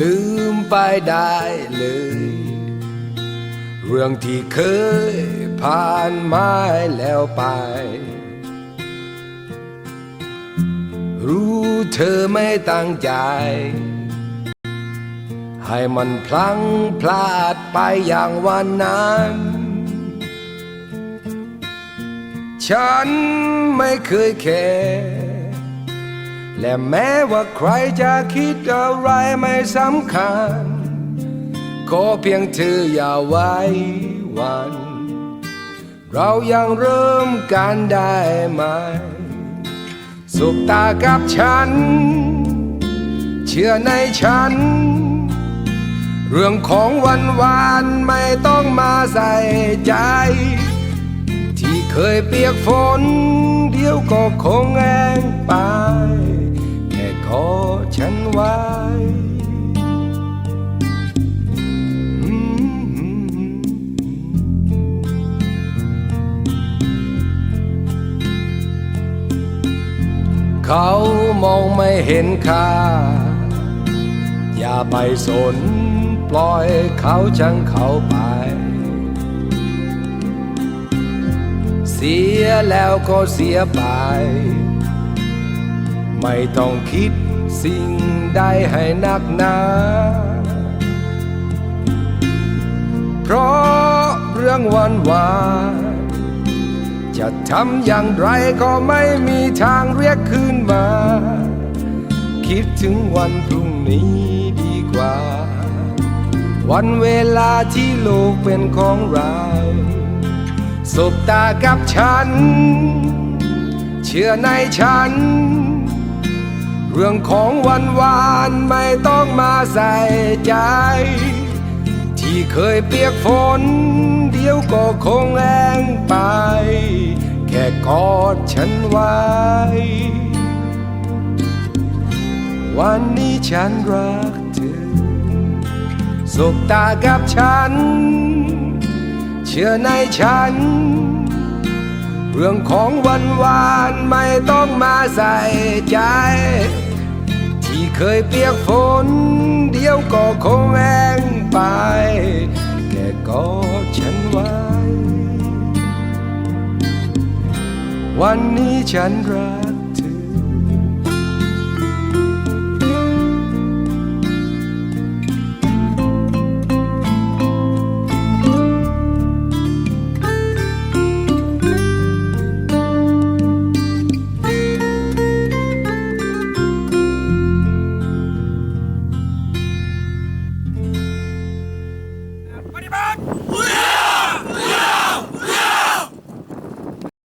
ลืมได้เลย เรื่องที่เคยผ่านมาแล้วไป รู้เธอไม่ตั้งใจ ให้มันพลังพลาดไปอย่างวันนั้น ฉันไม่เคยแคร์ และแม้ว่าใครจะคิดอะไรไม่สำคัญ ก็เพียงเธออย่าไว้วัน เรายังเริ่มกันได้ไหมสุบตากับฉัน เชื่อในฉัน เรื่องของวันวานไม่ต้องมาใส่ใจ ที่เคยเปียกฝน เดี๋ยวก็คงแห้งไป เขามองไม่เห็นค่า อย่าไปสนปล่อยเขาจังเขาไป เสียแล้วก็เสียไป ไม่ต้องคิดสิ่งใดให้นักหนาเพราะเรื่องวันวาน จะทำอย่างไรก็ไม่มีทางเรียกคืนมา คิดถึงวันพรุ่งนี้ดีกว่า วันเวลาที่โลกเป็นของเราสบตากับฉัน เชื่อในฉัน เรื่องของวันวานไม่ต้องมาใส่ใจ ที่เคยเปียกฝน เดี๋ยวก็คงแห้งไป แค่กอดฉันไว้ วันนี้ฉันรักเธอสบตากับฉัน เชื่อในฉัน เรื่องของวันวานไม่ต้องมาใส่ใจ เคยเปียกฝน เดียวก็คงแห้งไป แกกอดฉันไว้ วันนี้ฉันรัก